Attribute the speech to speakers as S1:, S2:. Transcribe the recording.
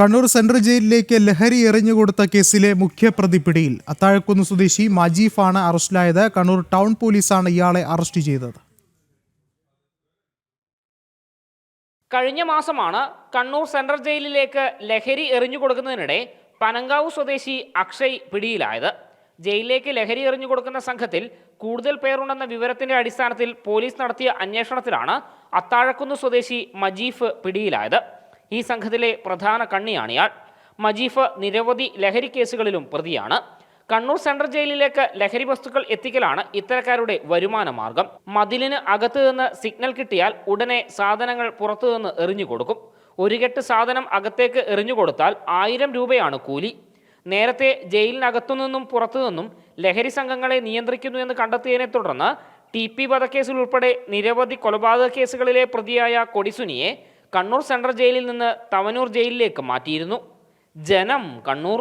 S1: Kannur central ജയിലിലേക്ക് ലഹരി എറിഞ്ഞുകൊടുത്ത കേസിലെ മുഖ്യപ്രതി പിടിയിൽ. അത്താഴക്കുന്ന് സ്വദേശി മജീഫാണ് അറസ്റ്റിലായത്. കണ്ണൂർ ടൗൺ പോലീസാണ് ഇയാളെ അറസ്റ്റ് ചെയ്തത്.
S2: കഴിഞ്ഞ മാസമാണ് കണ്ണൂർ സെൻട്രൽ ജയിലിലേക്ക് ലഹരി എറിഞ്ഞു കൊടുക്കുന്നതിനിടെ പനങ്കാവ് സ്വദേശി അക്ഷയ് പിടിയിലായത്. ജയിലിലേക്ക് ലഹരി എറിഞ്ഞു കൊടുക്കുന്ന സംഘത്തിൽ കൂടുതൽ പേരുണ്ടെന്ന വിവരത്തിന്റെ അടിസ്ഥാനത്തിൽ പോലീസ് നടത്തിയ അന്വേഷണത്തിലാണ് അത്താഴക്കുന്ന് സ്വദേശി മജീഫ് പിടിയിലായത്. ഈ സംഘത്തിലെ പ്രധാന കണ്ണിയാണ് ഇയാൾ മജീഫ് നിരവധി ലഹരി കേസുകളിലും പ്രതിയാണ്. കണ്ണൂർ സെൻട്രൽ ജയിലിലേക്ക് ലഹരി വസ്തുക്കൾ എത്തിക്കലാണ് ഇത്തരക്കാരുടെ വരുമാന മാർഗം. മതിലിന് അകത്തുനിന്ന് സിഗ്നൽ കിട്ടിയാൽ ഉടനെ സാധനങ്ങൾ പുറത്തുനിന്ന് എറിഞ്ഞു കൊടുക്കും. ഒരു കെട്ട് സാധനം അകത്തേക്ക് എറിഞ്ഞു കൊടുത്താൽ ആയിരം രൂപയാണ് കൂലി. നേരത്തെ ജയിലിനകത്തു നിന്നും പുറത്തു നിന്നും ലഹരി സംഘങ്ങളെ നിയന്ത്രിക്കുന്നു എന്ന് കണ്ടെത്തിയതിനെ തുടർന്ന് ടി പി വധക്കേസിൽ ഉൾപ്പെടെ നിരവധി കൊലപാതക കേസുകളിലെ പ്രതിയായ കൊടിസുനിയെ കണ്ണൂർ സെൻട്രൽ ജയിലിൽ നിന്ന് തവനൂർ ജയിലിലേക്ക് മാറ്റിയിരുന്നു. ജനം കണ്ണൂർ.